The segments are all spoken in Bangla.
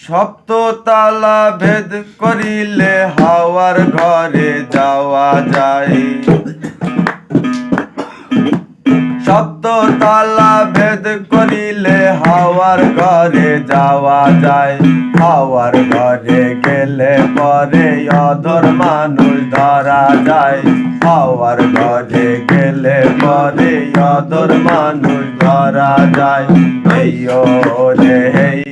সপ্ততালা ভেদ করিলে হাওয়ার ঘরে যাওয়া যায়। সপ্ততালা ভেদ করিলে হাওয়ার ঘরে যাওয়া যায়। হাওয়ার ঘরে গেলে পরে অধর মানুষ ধরা যায়। হাওয়ার ঘরে গেলে পরে অধর মানুষ ধরা যায়। হেইয়ো রে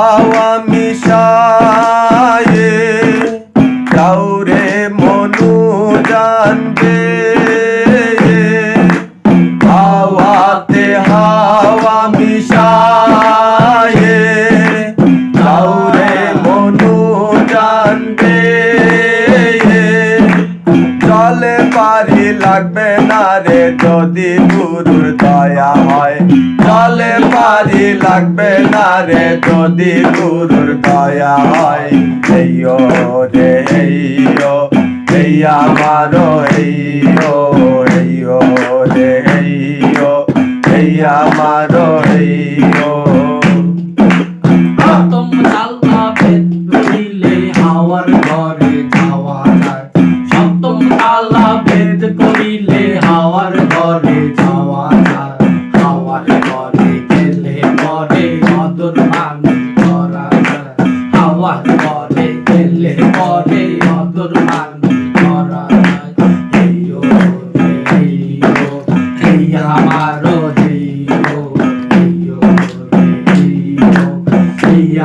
পারি লাগবে না রে, যদি গুরুর দয়া হয়। জলে পারি লাগবে না রে, যদি গুরুর দয়া হয়। হেইয়ো রে, হেইয়ো হেইয়া মারো হেইয়ো হেইয়ো রে, হেইয়ো হেইয়া মারো হেইয়ো। প্রথম হাওয়ার ঘরে যাওয়া যায় হাওয়ার ঘরে গেলে পরে অদর মানুষ ধরা যায় হাওয়ার ঘরে গেলে পরে অদর মানুষ ধরা যায় আমারো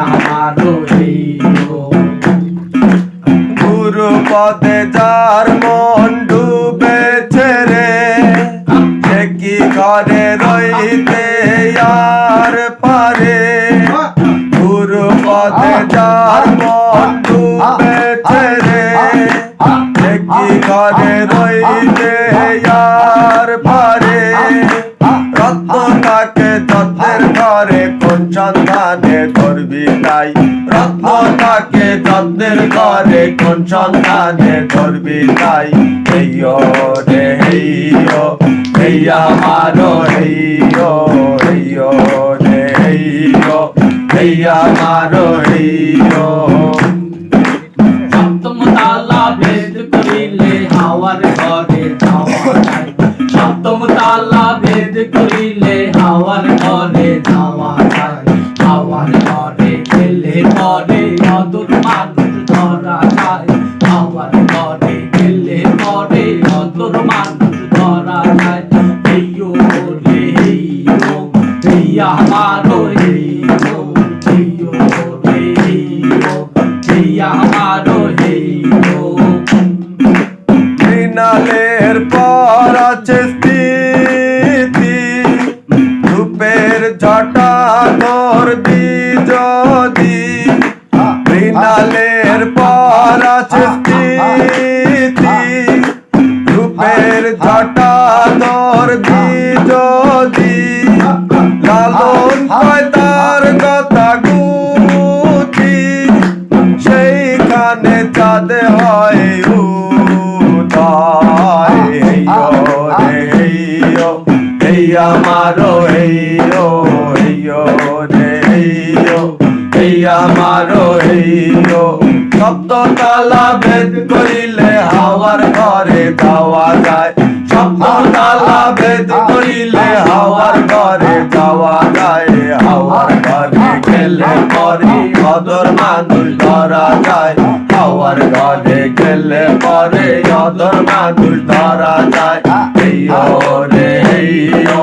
আমারো গুরু পদে যার মন রইতে আর পারে। গুরু পদে যার মন ডুবেছে রে সে ঘরে রইতে আর পারে। রত্নটাকে যত্নের ঘরে, কোন সন্ধানে ধরবি তাই রত্নটাকে যত্নের ঘরে, কোন সন্ধানে ধরবি তাই হেইয়ো রে হেইয়ো হেইয়া মারো হেইয়ো হেইয়ো রে হেইয়ো হেইয়া মারো হেইয়ো সপ্তম তালা ভেদ করিলে হাওয়ার ঘরে যাওয়া সপ্তম তালা ভেদ করিলে মৃণালের পর আছে স্থিতি রূপের ঝটা ধরবি যদি। মৃণালের পর আছে স্থিতি রূপের ঝটা ধরবি যদি। লালন তার চাঁদে হয় হেইয়ো সপ্ততালা ভেদ করিলে হাওয়ার ঘরে যাওয়া যায়। সপ্ততালা ভেদ করিলে হাওয়ার হাওয়ার ঘরে গেলে পরে অদর মানুষ ধরা যায়। হেইয়ো রে হেইয়ো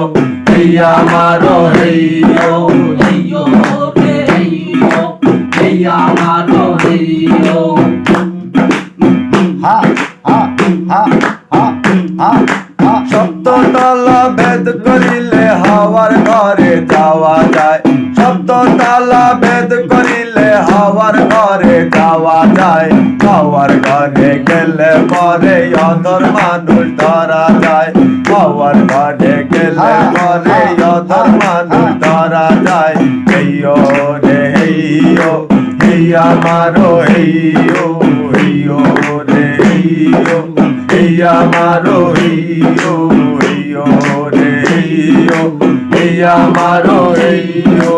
আমারো হেইয়ো হেইয়ো। রে হেইয়ো এই আমারো হেইয়ো। হা হা হা হা হা হা। সপ্ততলা ভেদ করিলে হাওয়ার ঘরে যাওয়া যায়। সপ্ততলা ভেদ করিলে হাওয়ার ঘরে যাওয়া যায়। হাওয়ার ঘরে গেলে পরে অদর মানুষ ধরা যায়। হাওয়ার ঘরে গেলে পরে অদর মানুষ ধরা যায়। হেইয়ো রে, হেইয়ো, হেই আমারো হেইয়ো হেইয়ো রে, হেইয়ো, হেই আমারো হেইয়ো হেইয়ো রে, হেইয়ো, হেই আমারো হেইয়ো।